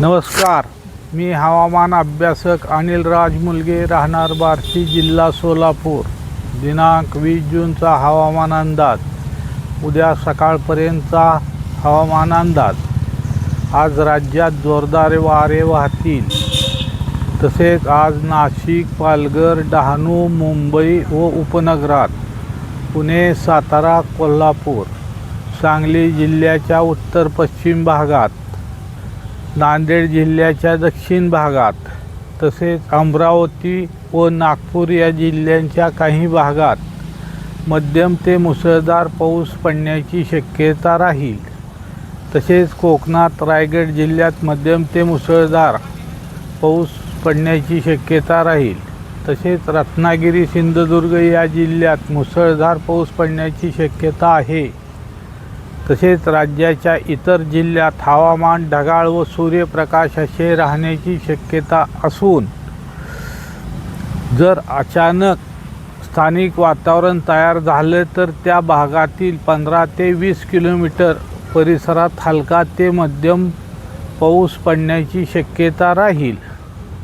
नमस्कार. मी हवामान अभ्यासक अनिल राज मुलगे राहणार बार्शी जिल्हा सोलापूर. दिनांक वीस जूनचा हवामान अंदाज. उद्या सकाळपर्यंतचा हवामान अंदाज. आज राज्यात जोरदार वारे वाहतील. तसेच आज नाशिक पालघर डहाणू मुंबई व उपनगरात. पुणे सातारा कोल्हापूर. सांगली जिल्ह्याच्या उत्तर पश्चिम भागात. नांदेड जिल्ह्याच्या दक्षिण भागात तसेच अमरावती व नागपूर या जिल्ह्यांच्या काही भागात मध्यम ते मुसळधार पाऊस पडण्याची शक्यता राहील. तसेच कोकणात रायगड जिल्ह्यात मध्यम ते मुसळधार पाऊस पडण्याची शक्यता राहील. तसेच रत्नागिरी सिंधुदुर्ग या जिल्ह्यात मुसळधार पाऊस पडण्याची शक्यता आहे. तसेच राज्याच्या इतर जिल्ह्यात हवामान ढगाळ व सूर्यप्रकाश असे राहण्याची शक्यता असून जर अचानक स्थानिक वातावरण तयार झालं तर त्या भागातील पंधरा ते वीस किलोमीटर परिसरात हलका ते मध्यम पाऊस पडण्याची शक्यता राहील.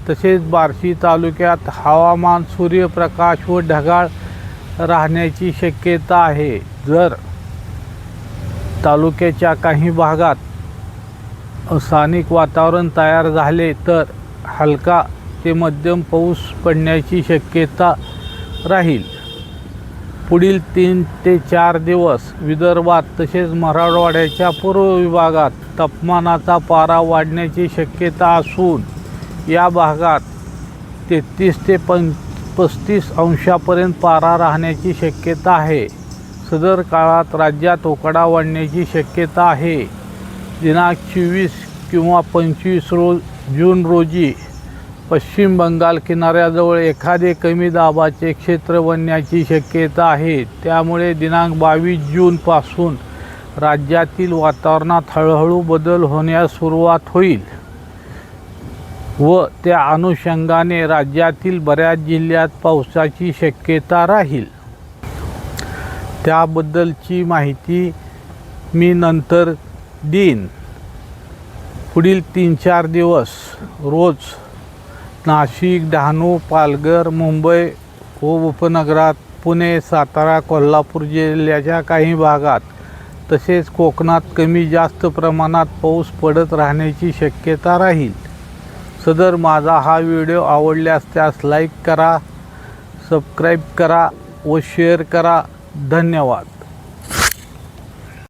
तसेच बार्शी तालुक्यात हवामान सूर्यप्रकाश व ढगाळ राहण्याची शक्यता आहे. जर तालुक्याच्या काही भागात स्थानिक वातावरण तयार झाले तर हलका ते मध्यम पाऊस पडण्याची शक्यता राहील. पुढील तीन ते चार दिवस विदर्भात तसेच मराठवाड्याच्या पूर्व विभागात तापमानाचा पारा वाढण्याची शक्यता असून या भागात तेहतीस ते पं पस्तीस अंशापर्यंत पारा राहण्याची शक्यता आहे. सदर काळात राज्यात उकडा वाढण्याची शक्यता आहे. दिनांक चोवीस किंवा पंचवीस रोज जून रोजी पश्चिम बंगाल किनाऱ्याजवळ एखादे कमी दाबाचे क्षेत्र बनण्याची शक्यता आहे. त्यामुळे दिनांक बावीस जूनपासून राज्यातील वातावरणात हळूहळू बदल होण्यास सुरुवात होईल. व त्या अनुषंगाने राज्यातील बऱ्याच जिल्ह्यात पावसाची शक्यता राहील. त्याबद्दलची माहिती मी नंतर देईन. पुढील तीन चार दिवस रोज नाशिक डहाणू पालघर मुंबई व उपनगरात पुणे सातारा कोल्हापूर जिल्ह्याच्या काही भागात तसेच कोकणात कमी जास्त प्रमाणात पाऊस पडत राहण्याची शक्यता राहील. सदर माझा हा व्हिडिओ आवडल्यास त्यास लाईक करा सबस्क्राईब करा व शेअर करा. धन्यवाद.